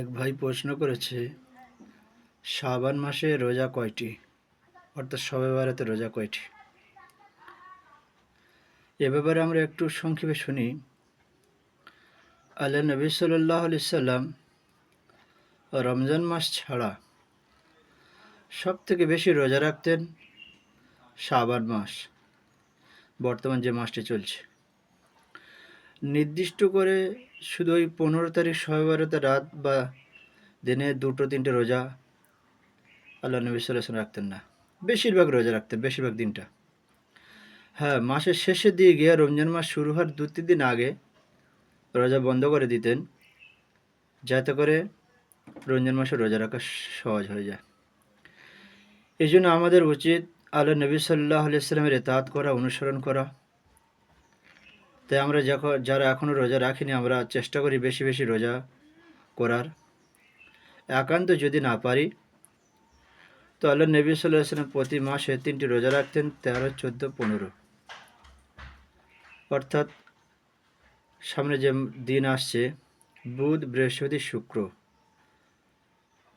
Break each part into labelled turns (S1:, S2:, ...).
S1: এক ভাই প্রশ্ন করেছে, শাবান মাসে রোজা কয়টি? অর্থাৎ সবে বারাতে রোজা কয়টি? এ ব্যাপারে আমরা একটু সংক্ষেপে শুনি। আল্লাহ নবী সাল্লাহ সাল্লাম রমজান মাস ছাড়া সব থেকে বেশি রোজা রাখতেন শাবান মাস, বর্তমান যে মাসটি চলছে। নির্দিষ্ট করে শুধু ওই পনেরো তারিখ সবে বারোতে রাত বা দিনে দুটো, তিনটে রোজা আল্লাহ নবী রাখতেন না। বেশিরভাগ রোজা রাখতেন, বেশিরভাগ দিনটা। হ্যাঁ মাসের শেষের দিকে গিয়ে রমজান মাস শুরু হওয়ার দু, তিন দিন আগে রোজা বন্ধ করে দিতেন, যাতে করে রমজান মাসে রোজা রাখা সহজ হয়ে যায়। এই জন্য আমাদের উচিত আল্লাহ নবী সাল্লাহ আলিয়াল্লামের এতাত করা, অনুসরণ করা। তাই আমরা যখন, যারা এখনও রোজা রাখিনি, আমরা চেষ্টা করি বেশি বেশি রোজা করার। একান্ত যদি না পারি, তো আল্লাহ নবী সাল্লাহ প্রতি মাসে তিনটি রোজা রাখতেন, তেরো, চোদ্দ, পনেরো। অর্থাৎ সামনে যে দিন আসছে, বুধ, বৃহস্পতি, শুক্র।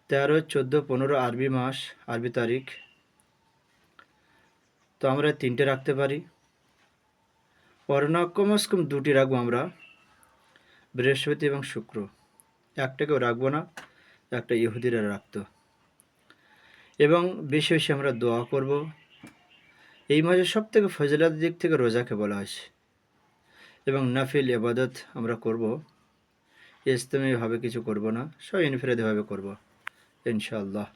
S1: তেরো, চোদ্দ, পনেরো আরবি মাস, আরবি তারিখ। তো আমরা তিনটে রাখতে পারি। পরনা কমস কম দুটি রাখব আমরা, বৃহস্পতি এবং শুক্র। একটাকেও রাখব না, একটা ইহুদিরা রাখতো। এবং বেশি বেশি আমরা দোয়া করব। এই মাসে সব থেকে ফজলার দিক থেকে রোজাকে বলা হয়েছে। এবং নাফিল এবাদত আমরা করব। ইসলামীভাবে কিছু করব না সব ইনফিরাদিভাবে করব, ইনশাআল্লাহ।